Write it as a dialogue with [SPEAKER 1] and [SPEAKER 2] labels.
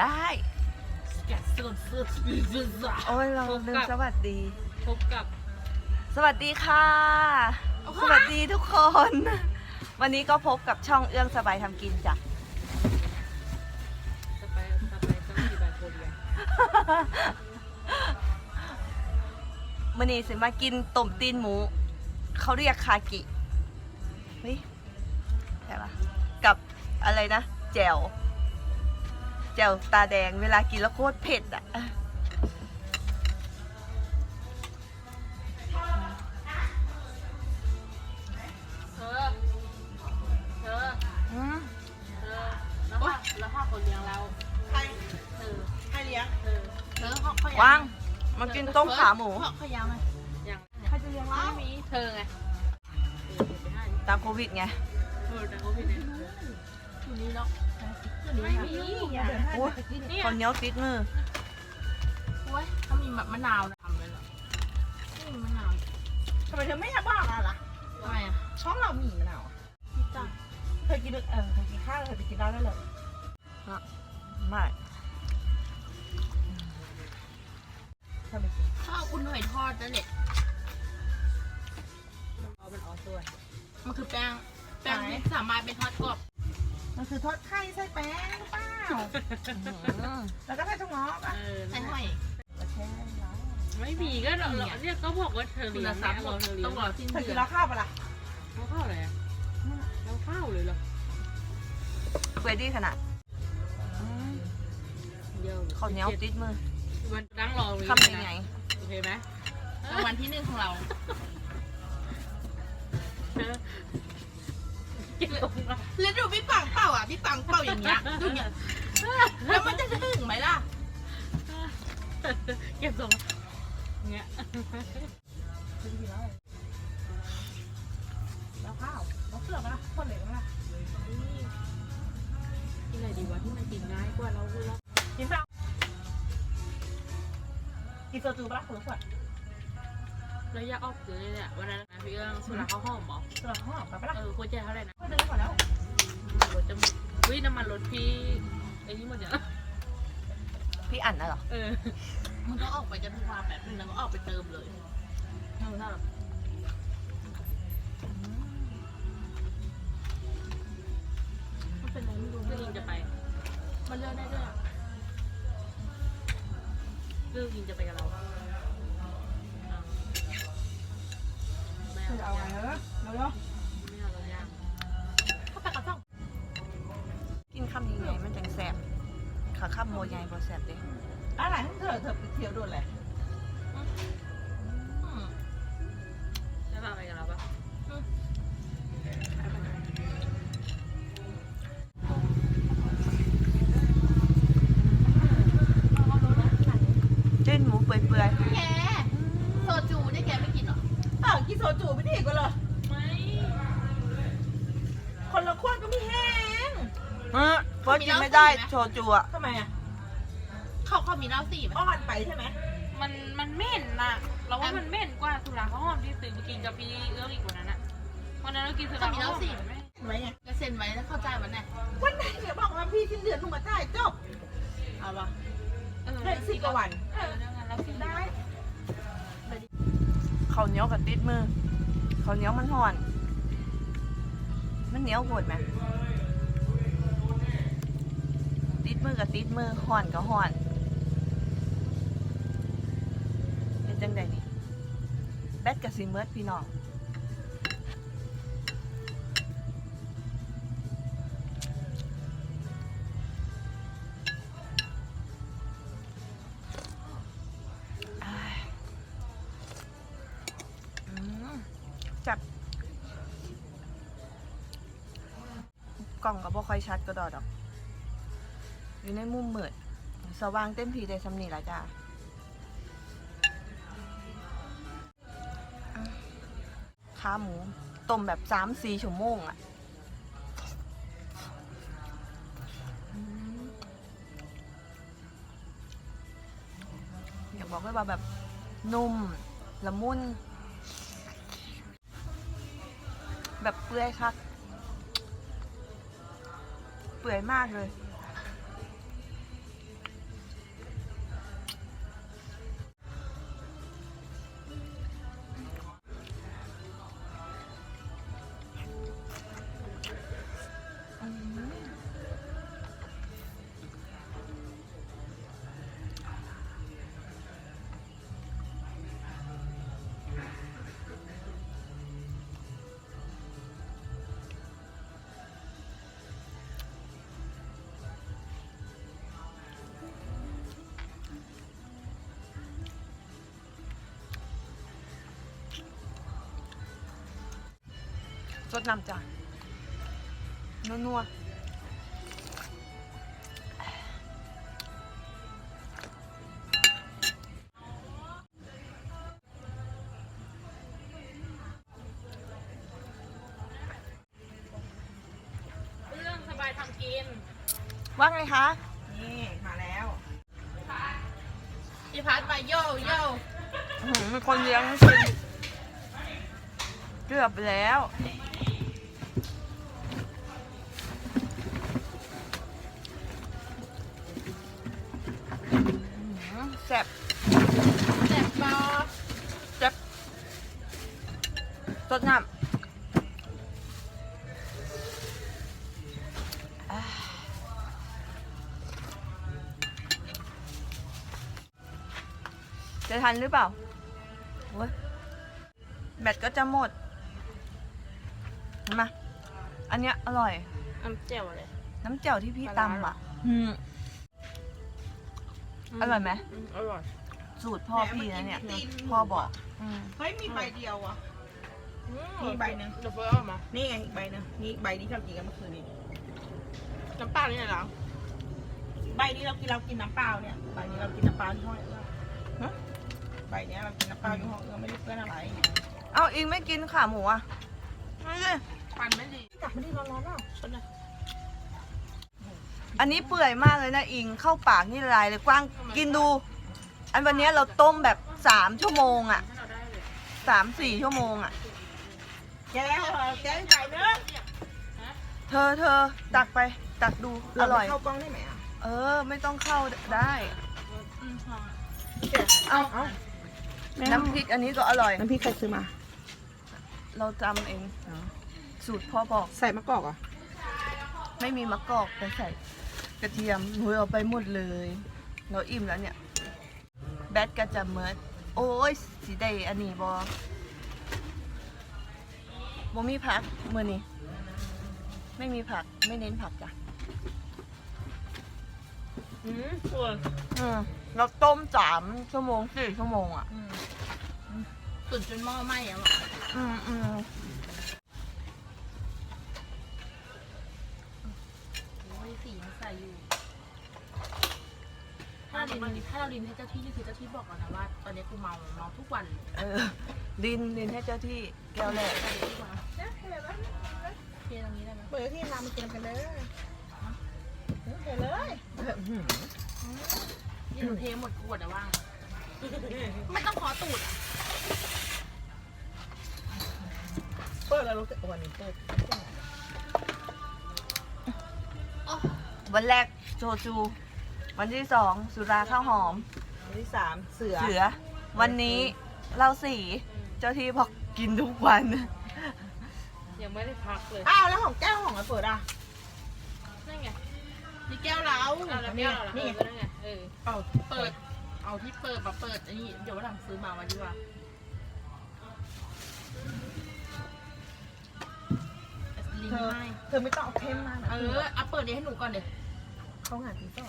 [SPEAKER 1] ได้
[SPEAKER 2] แกะส่วนสุด
[SPEAKER 1] โอ้ยเราลืมสวัสดี
[SPEAKER 2] พบกับ
[SPEAKER 1] สวัสดีค่ะ
[SPEAKER 2] โอ้โห
[SPEAKER 1] สวัสดีทุกคน วันนี้ก็พบกับช่องเอื้องสบายทำกินจ้ะ
[SPEAKER 2] สไปสไปเจ้าที่บายโคเรีย
[SPEAKER 1] มันนี้สิมากินต้มตีนหมู เขาเรียกคากิเฮ้ยใช่ปะกับอะไรนะ แจ่ว แจ่วตาแดงเวลากินแล้วโคตรเผ็ดอะ
[SPEAKER 2] เธอเธอ
[SPEAKER 1] อืม
[SPEAKER 2] เธอแล้วพ่อแล้วพ่อคนเลี้ยงเรา
[SPEAKER 3] ใคร
[SPEAKER 2] เธอ
[SPEAKER 3] ใครเลี้ยง
[SPEAKER 2] เธอเธอเขาเขา
[SPEAKER 1] วางมากินต้มขาหมู
[SPEAKER 2] เขาเขายังไงยัง
[SPEAKER 3] ใครจะเลี้ยง
[SPEAKER 2] ไม่มีเธอไง
[SPEAKER 1] ตามโควิดไง
[SPEAKER 2] เออต่เขาไม่ได้ อยู่นี่เนาะไม่มี
[SPEAKER 3] เดินให้
[SPEAKER 1] โอ้ย
[SPEAKER 3] ไปกิน
[SPEAKER 2] เนี่ย
[SPEAKER 1] คนเหนียวติดมือ
[SPEAKER 2] โอ้ยเขามีแบบมะนาวนะทำเลยเหรอนี่มะนาว
[SPEAKER 3] ทำไมเธอไม่อยากบอกเราล่ะ
[SPEAKER 2] ทำไมอะ
[SPEAKER 3] ช่องเรามีมะนาวอะ
[SPEAKER 2] พี่จ้า
[SPEAKER 3] เธอกินเออเธอกินข้าวเธอไปกินเหล้าได้เลย
[SPEAKER 1] ไม่
[SPEAKER 3] เธอไปกิน
[SPEAKER 2] ข้าวอุ่นหอยทอดนั่นแหละเอาเป็นออสด้วยมันคือแป้งแป้งที่สามารถเป็นทอดกรอบ
[SPEAKER 3] มันคือทอดไข่ใส่แป้งหรือเปล่า
[SPEAKER 1] อืม
[SPEAKER 3] แล้วก็ใส่ถุงงอกอะ
[SPEAKER 2] เออ
[SPEAKER 4] ใช่หอย
[SPEAKER 3] แล้วแช่แล้ว
[SPEAKER 2] ไม่มีก็เราเราเนี่ยก็บอกว่าเธอ
[SPEAKER 4] คุ
[SPEAKER 2] เลี้
[SPEAKER 4] ณ
[SPEAKER 2] ยง
[SPEAKER 4] ทรัพ
[SPEAKER 2] เนี่ย
[SPEAKER 4] ย์
[SPEAKER 2] เราเธอเลี้ย
[SPEAKER 4] ต้องงรอสิ้น
[SPEAKER 3] เธอ
[SPEAKER 4] เดื
[SPEAKER 3] กิ
[SPEAKER 4] อนน
[SPEAKER 3] แล้วข้าวปะล่ะ
[SPEAKER 2] เราเข้าอะไรอะเราเข้าเลยเหรอ
[SPEAKER 1] เวดี้ขนาดอืม
[SPEAKER 2] เดี๋ยว
[SPEAKER 1] ข้าวเหนียวติดมือ
[SPEAKER 2] วันนั่งรอเลย
[SPEAKER 1] คำยังไง
[SPEAKER 2] โอเคไหม
[SPEAKER 4] รางวัลที่หนึ่งของเรา
[SPEAKER 2] กินตรงมา
[SPEAKER 4] แล้วดูพี่ปังเป่าอะพี่ปังเป่าอย่างเงี้ยดูเนี่ยแล้วมันจะถึงไหมล่ะ
[SPEAKER 2] เก็บตรงเงี้ย
[SPEAKER 3] เธอกินแล้วอะไรแล้วข้าวแล้วเสือกปะล่ะคนเหล็กปะล่ะ
[SPEAKER 2] กินอะไรดีวะที่มันกินง่ายกว่าเราคือเรา
[SPEAKER 3] กินเปล่ากินโซจูปะล่ะคนละขวด
[SPEAKER 2] เราอยากออกเลยเนี่ยวันนั้นนะพี่ เอื้องสุราข้าวหอมเหรอ
[SPEAKER 3] เสือกข้าวหอมไปปะล่ะ
[SPEAKER 2] เออควรจะเท่าไหร่นะ
[SPEAKER 3] ก็เดินก่อนแล้ว
[SPEAKER 2] รถจะหมดวิน้ำมันรถพี่ไอ้นี่หมดเนี่ย
[SPEAKER 1] พี่อั๋นน่ะเหรอ
[SPEAKER 2] เออ
[SPEAKER 4] มันก็ออกไปจะทุกวันแบบนึงแล้วก็ออกไปเติมเลย
[SPEAKER 3] เออน่ารัก
[SPEAKER 2] มันเป็นอะไรไม่รู้พี่ลิงจะไป มันเลือกได้ด้วยอะเลือกลิงจะไปกับเราเอา อา
[SPEAKER 3] อเอา
[SPEAKER 2] เรา
[SPEAKER 3] อะไร
[SPEAKER 2] ย่าง
[SPEAKER 3] เออเร็ว
[SPEAKER 2] ไม่เอาเราย่าง
[SPEAKER 4] เข้าไปกระซ่อง
[SPEAKER 1] กินคำยังไงมันจังแสบขาข้ามโมยใหญ่บ่แสบเด้
[SPEAKER 3] ๆอะไรของเธอเธอไปเที่ยวโดนแหละ
[SPEAKER 4] อืม
[SPEAKER 2] แล้วเราไปกับเราปะ
[SPEAKER 1] เต้นหมูเปื่อย
[SPEAKER 4] แกโซจูเนี่ยแกไม่กินเหรอ
[SPEAKER 3] อ้าวกินโซจูไม่ดีกว่าเหรอ
[SPEAKER 2] ไม่
[SPEAKER 3] คนละขวดก็ไม่แห้ง
[SPEAKER 1] ๆเฮ้ยเพราะกินไม่ได้โชจูอะ
[SPEAKER 3] ทำไมอะ
[SPEAKER 4] เขาเขามีเหล้าสี่ไหม
[SPEAKER 3] อ่อนไปใช่ไหม
[SPEAKER 2] มันมันเหม็นน่ะ เราว่ามันเหม็นกว่าสุราข้าวหอมที่ซื้อมากินกับพี่เอื้องอีกกว่านั้นอะวันนั้นเรากินสุราข้าวหอมมันไม่
[SPEAKER 3] ทำไมไง
[SPEAKER 4] ก็เซ็นไว้แล้วเข้าใจวันไหน
[SPEAKER 3] วันไหนเนี่ยบอกว่าพี่สิ้นเดือนลงมาจ่ายจบ
[SPEAKER 4] เอาปะ
[SPEAKER 2] เออ
[SPEAKER 3] ได้สิบกว่าวัน
[SPEAKER 2] เออเรื่องนั้นเรากินได้
[SPEAKER 1] ข้าวเหนียวกับติดมือข้าวเหนียวมันห่อน มันเหนียวโหดไหมติดมือกับติดมือห่อนกับห่อนเป็นจังไดนี่แบตกับซีเมิร์ดพี่น้อง กล่องก็บ่ค่อยชัดก็ดอดอก อยู่ในมุมมืดสว่างเต็มทีได้สำนีละจ้าขาหมูต้มแบบสามสี่ชั่วโมงอะอืมอยากบอกเลยว่าแบบนุ่มละมุนแบบเปื่อยคัก เปื่อยมากเลย สดน้ำจ้ะนัวๆ
[SPEAKER 2] เรื่องสบายทำกิน
[SPEAKER 1] ว่าไงคะ
[SPEAKER 3] นี่มาแล้ว
[SPEAKER 4] พี่พัดไปโย่โย่
[SPEAKER 1] อื้อหือมีคนเลี้ยงให้กินเกือบแล้วอื้ แซ่บ
[SPEAKER 4] แซ่บปอ
[SPEAKER 1] แซ่บสดน้ำอ่าจะทันหรือเปล่าโอ้ยแบตก็จะหมด มา อันเนี้ยอร่อย
[SPEAKER 2] น้ำเจียวอะไร
[SPEAKER 1] น้ำเจียวที่พี่
[SPEAKER 2] ปลาร้า
[SPEAKER 1] ตำอะ อืม อร่อยไหม
[SPEAKER 2] อร่อย
[SPEAKER 1] สูตรพ่อพี่นะเนี่ย พ่อบอกอืม
[SPEAKER 3] เฮ้ยมีใบเดียวอะ มีใบหนึ่ง
[SPEAKER 2] เดี๋ยวเฟิร์สเอามา
[SPEAKER 3] นี่ไงอีกใบหนึงนี่ใบที่เรากินกันเมื่อคืนนี้
[SPEAKER 2] น้ำเปล่านี่เหรอ
[SPEAKER 3] ใบนี้เรากินเรากินน้ำเปล่าเนี่ยใบนี้เรากินน้ำเปล่าที่ห้องเอื้อฮะใบเนี้ยเรากินน้ำเปล่าที่ห้องเอื้อไม่ได้เพื่อนอะไร
[SPEAKER 1] เอาอิงไม่กินขาหมูอะไม่เลย
[SPEAKER 2] ฟันไม่ดี
[SPEAKER 3] กลับมาที่ร้อนๆแล้ว
[SPEAKER 2] ชนเลย
[SPEAKER 1] อันนี้เปื่อยมากเลยนะอิงเข้าปากนี่ละลายเลยกว้างกินดู อันวันเนี้ยเราต้มแบบสามชั่วโมงอะ
[SPEAKER 2] ให้เราได้เลย
[SPEAKER 1] สามสี่ชั่วโมงอะ
[SPEAKER 3] แกแกงไก่เนื้อ
[SPEAKER 1] เธอเธอตักไป ตักดูอร่อย
[SPEAKER 3] เข้ากล้องได้ไหมอะ
[SPEAKER 1] เออ ไม่ต้องเข้าได้
[SPEAKER 2] อืมพอ
[SPEAKER 1] เอา
[SPEAKER 3] เอ้า
[SPEAKER 1] น้ำพริกอันนี้ก็อร่อย
[SPEAKER 3] น้ำพริกใครซื้อมา
[SPEAKER 1] เราจำเองสูตรพ่อบอก
[SPEAKER 3] ใส่มะกอกเหรอะ
[SPEAKER 1] ไม่มีมะกอกแต่ใส่ กระเทียมหนูเอาไปหมดเลย เราอิ่มแล้วเนี่ย แบทก็จะเมิด โอ้ยสีได้อันนี้บอบมีผักมือนี้ไม่มีผักไม่เน้นผักจ้ะ
[SPEAKER 2] อืมส่วน
[SPEAKER 1] อืมเราต้มสามชั่วโมงสี่ชั่วโมงอะ
[SPEAKER 4] ตุ๋นจนหม้อไหม้อะหรอ
[SPEAKER 1] อืมอืม
[SPEAKER 4] ราดินถ้าเราดินให้เจ้าที่นี่คือเจ้าที่บอกก่อนนะว่า ตอนนี้กูเมาเมาทุกวัน
[SPEAKER 1] เออดินดินให้เจ้าที่แก้วแรก
[SPEAKER 4] ตอนนี้ทุกวันเทตรงนี้ได้ไหม
[SPEAKER 3] เปิดที่ทำเกมกันเลยเปิดเลย
[SPEAKER 4] นี่หนูเทหมดขวดอะว่างไม่ต้องขอตูดอะ
[SPEAKER 3] เปิดแล้วรู้สึกวันนี้เปิด
[SPEAKER 1] วันแรกโจจู วันที่สองสุราข้าวหอม
[SPEAKER 3] วันที่สามเสือ
[SPEAKER 1] เสือ วันนี้เราสี่เจ้าที่บอกกินทุกวัน
[SPEAKER 2] ยังไม่ได้พักเลย
[SPEAKER 3] อ้าวแล้วของแก้วของอะไรเปิดอะ
[SPEAKER 2] นั่นไง
[SPEAKER 4] นี่แก้วเรา
[SPEAKER 2] เอาแล้วแก้วเราล่ะ
[SPEAKER 3] นี่
[SPEAKER 2] เออนั่นไงเออ
[SPEAKER 3] เอา
[SPEAKER 4] เปิด เอาที่เปิดมาเปิดอันนี้เดี๋ยววันหลังซื้อมาวันดีกว่าลิง
[SPEAKER 3] เธอ
[SPEAKER 4] ให้
[SPEAKER 3] เธอไม่ต้องเอาเข้มมากนะ
[SPEAKER 4] เออเอาเปิดเดี๋ยวให้หนูก่อนเดี๋ยว
[SPEAKER 3] เขาหาที่ต่อ